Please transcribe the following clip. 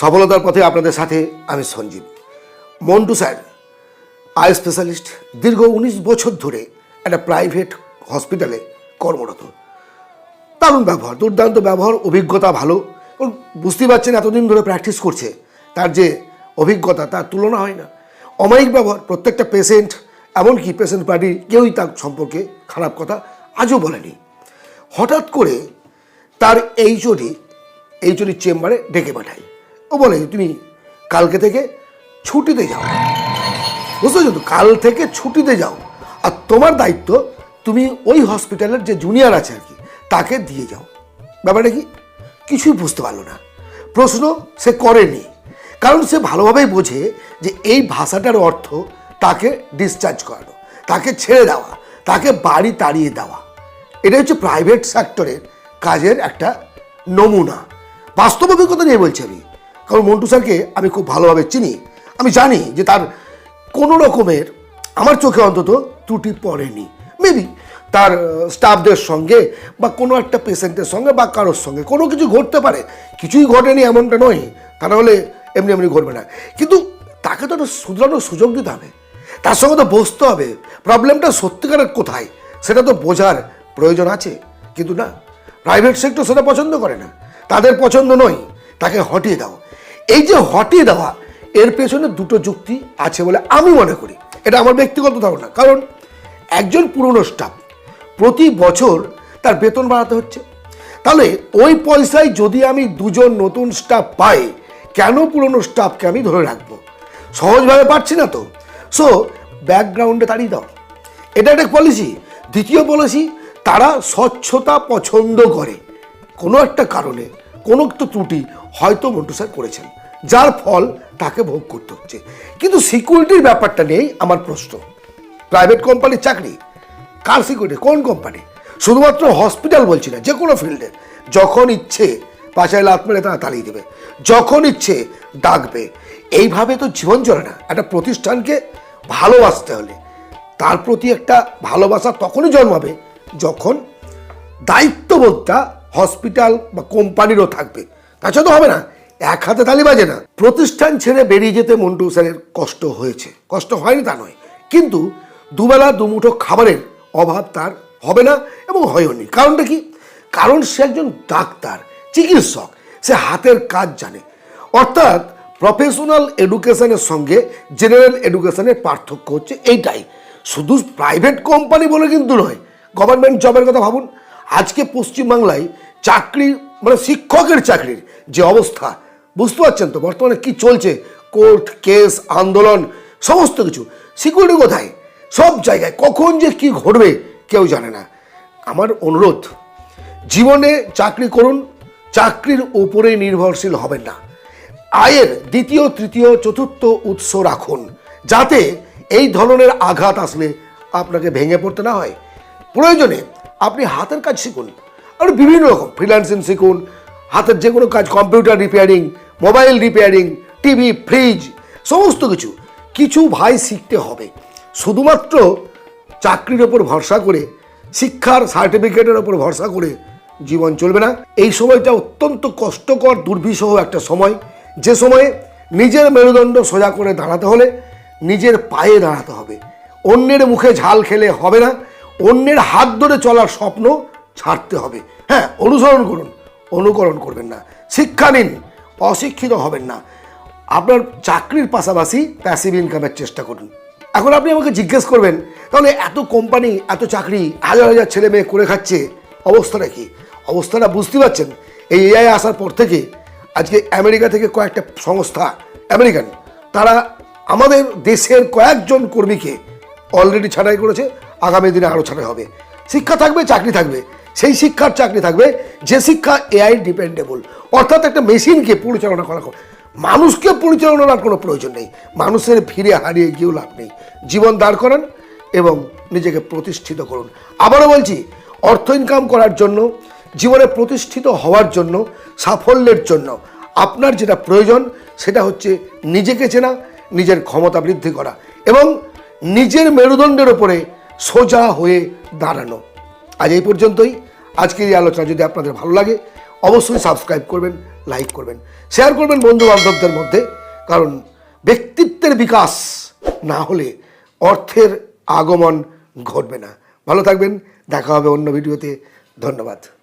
সফলতার পথে আপনাদের সাথে আমি Sanjib. Montu sir, eye specialist, দীর্ঘ উনিশ বছর ধরে একটা প্রাইভেট হসপিটালে কর্মরত। দারুণ ব্যবহার, দুর্দান্ত ব্যবহার, অভিজ্ঞতা ভালো। বুঝতেই পারছেন এতদিন ধরে প্র্যাকটিস করছে, তার যে অভিজ্ঞতা তার তুলনা হয় না। অমায়িক ব্যবহার, প্রত্যেকটা পেশেন্ট, এমনকি পেশেন্ট পার্টির কেউই তার সম্পর্কে খারাপ কথা আজও বলেনি। হঠাৎ করে তার এইচওডি এইচওডির চেম্বারে ডেকে পাঠাই ও বলে তুমি কালকে থেকে ছুটিতে যাও। বুঝতে পারছ কাল থেকে ছুটিতে যাও। আর তোমার দায়িত্ব, তুমি ওই হসপিটালের যে জুনিয়র আছে আর কি, তাকে দিয়ে যাও। ব্যাপারটা কি? কিছুই বুঝতে পারল না। প্রশ্ন সে করেনি। কারণ সে ভালোভাবেই বোঝে যে, এই ভাষাটার অর্থ তাকে ডিসচার্জ করানো, তাকে ছেড়ে দেওয়া, তাকে বাড়ি তাড়িয়ে দেওয়া। এটা হচ্ছে প্রাইভেট সেক্টরের কাজের একটা নমুনা। বাস্তব অভিজ্ঞতা নিয়ে বলছি আমি। কারণ মন্টু স্যারকে আমি খুব ভালোভাবে চিনি। আমি জানি যে তার কোনো রকমের আমার চোখে অন্তত ত্রুটি পড়েনি। মেবি তার স্টাফদের সঙ্গে বা কোনো একটা পেশেন্টের সঙ্গে বা কারোর সঙ্গে কোনো কিছু ঘটতে পারে। কিছুই ঘটেনি এমনটা নয়। তা নাহলে এমনি এমনি ঘটবে না। কিন্তু তাকে তো একটা শুধরানোর সুযোগ দিতে হবে। তার সঙ্গে তো বসতে হবে। প্রবলেমটা সত্যিকারের কোথায়? সেটা তো বোঝার প্রয়োজন আছে। কিন্তু না প্রাইভেট সেক্টর সেটা পছন্দ করে না। তাদের পছন্দ নয়। তাকে হটিয়ে দাও। এই যে হটিয়ে দেওয়া, এর পেছনে দুটো যুক্তি আছে বলে আমি মনে করি। এটা আমার ব্যক্তিগত ধারণা। কারণ একজন পুরনো স্টাফ প্রতি বছর তার বেতন বাড়াতে হচ্ছে। তাহলে ওই পয়সায় যদি আমি দুজন নতুন স্টাফ পাই, কেন পুরনো স্টাফকে আমি ধরে রাখব? সহজভাবে পারছি না তো। সো ব্যাকগ্রাউন্ডে তাড়িয়ে দাও। এটা একটা পলিসি দ্বিতীয় পলিসি তারা স্বচ্ছতা পছন্দ করে। কোনো একটা কারণে, কোনো একটা ত্রুটি হয়তো মন্টু স্যার করেছেন। যার ফল তাকে ভোগ করতে হচ্ছে। কিন্তু সিকিউরিটির ব্যাপারটা নেই, আমার প্রশ্ন। প্রাইভেট কোম্পানির চাকরি? কার সিকিউরিটি? কোন কোম্পানি? শুধুমাত্র হসপিটাল বলছি না যে কোনো ফিল্ডে। যখন ইচ্ছে পাশায় লাত মেরে তারা তাড়িয়ে দেবে। যখন ইচ্ছে, ডাকবে। এইভাবে তো জীবন চলে না। একটা প্রতিষ্ঠানকে ভালোবাসতে হলে। তার প্রতি একটা ভালোবাসা তখনই জন্মাবে যখন দায়িত্ববোধটা হসপিটাল বা কোম্পানিরও থাকবে। তাছাড়া তো হবে না। এক হাতে তালি বাজে না। প্রতিষ্ঠান ছেড়ে বেরিয়ে যেতে মন্টু স্যারের কষ্ট হয়েছে। কষ্ট হয়নি তা নয়। কিন্তু দুবেলা দুমুঠো খাবারের অভাব তার হবে না এবং হয়ওনি। কারণটা কি? কারণ সে একজন ডাক্তার, চিকিৎসক। সে হাতের কাজ জানে। অর্থাৎ প্রফেশনাল এডুকেশনের সঙ্গে জেনারেল এডুকেশনের পার্থক্য হচ্ছে এইটাই। শুধু প্রাইভেট কোম্পানি বলে কিন্তু নয়, গভর্নমেন্ট জবের কথা ভাবুন। আজকে পশ্চিমবাংলায় চাকরি মানে শিক্ষকের চাকরির যে অবস্থা বুঝতে পারছেন তো বর্তমানে কি চলছে? কোর্ট, কেস, আন্দোলন, সমস্ত কিছু। সিকিউরিটি কোথায়? সব জায়গায়। কখন যে কি ঘটবে কেউ জানে না। আমার অনুরোধ, জীবনে চাকরি করুন, চাকরির উপরে নির্ভরশীল হবেন না। আয়ের দ্বিতীয়, তৃতীয়, চতুর্থ উৎস রাখুন, যাতে এই ধরনের আঘাত আসলে আপনাকে ভেঙে পড়তে না হয়। প্রয়োজনে আপনি হাতের কাজ শিখুন। আর বিভিন্ন রকম ফ্রিল্যান্সিং শিখুন, হাতের যে কোনো কাজ computer repairing mobile repairing, TV, fridge, সমস্ত কিছু। কিছু ভাই শিখতে হবে। শুধুমাত্র চাকরির ওপর ভরসা করে, শিক্ষার সার্টিফিকেটের ওপর ভরসা করে জীবন চলবে না। এই সময়টা অত্যন্ত কষ্টকর, দুর্বিষহ একটা সময়। যে সময়ে নিজের মেরুদণ্ড সোজা করে দাঁড়াতে হলে নিজের পায়ে দাঁড়াতে হবে। অন্যের মুখে ঝাল খেলে হবে না। অন্যের হাত ধরে চলার স্বপ্ন ছাড়তে হবে। হ্যাঁ অনুসরণ করুন, অনুকরণ করবেন না। শিক্ষা নিন। অশিক্ষিত হবেন না। আপনার চাকরির পাশাপাশি প্যাসিভ ইনকামের চেষ্টা করুন। এখন আপনি আমাকে জিজ্ঞেস করবেন, তাহলে এত কোম্পানি এত চাকরি, হাজার হাজার ছেলে মেয়ে করে খাচ্ছে, অবস্থাটা কি? অবস্থাটা বুঝতে পারছেন? এই এআই আসার পর থেকে আজকে আমেরিকা থেকে কয়েকটা সংস্থা, আমেরিকান, তারা আমাদের দেশের কয়েকজন কর্মীকে অলরেডি ছাঁটাই করেছে, আগামী দিনে আরও ছাঁটাই হবে। শিক্ষা থাকবে, চাকরি থাকবে। সেই শিক্ষার চাকরি থাকবে যে শিক্ষা এআই ডিপেন্ডেবল অর্থাৎ একটা মেশিনকে পরিচালনা করা মানুষকে পরিচালনার কোনো প্রয়োজন নেই। মানুষের ফিরে হারিয়ে গিয়েও লাভ নেই। জীবন দাঁড় করান এবং নিজেকে প্রতিষ্ঠিত করুন। আবারও বলছি, অর্থ ইনকাম করার জন্য, জীবনে প্রতিষ্ঠিত হওয়ার জন্য, সাফল্যের জন্য আপনার যেটা প্রয়োজন, সেটা হচ্ছে নিজেকে চেনা, নিজের ক্ষমতা বৃদ্ধি করা এবং নিজের মেরুদণ্ডের ওপরে সোজা হয়ে দাঁড়ানো। আজ এই পর্যন্তই। আজকের এই আলোচনা যদি আপনাদের ভালো লাগে, অবশ্যই সাবস্ক্রাইব করবেন, লাইক করবেন, শেয়ার করবেন বন্ধু বান্ধবদের মধ্যে, কারণ ব্যক্তিত্বের বিকাশ না হলে অর্থের আগমন ঘটবে না। ভালো থাকবেন, দেখা হবে অন্য ভিডিওতে। ধন্যবাদ।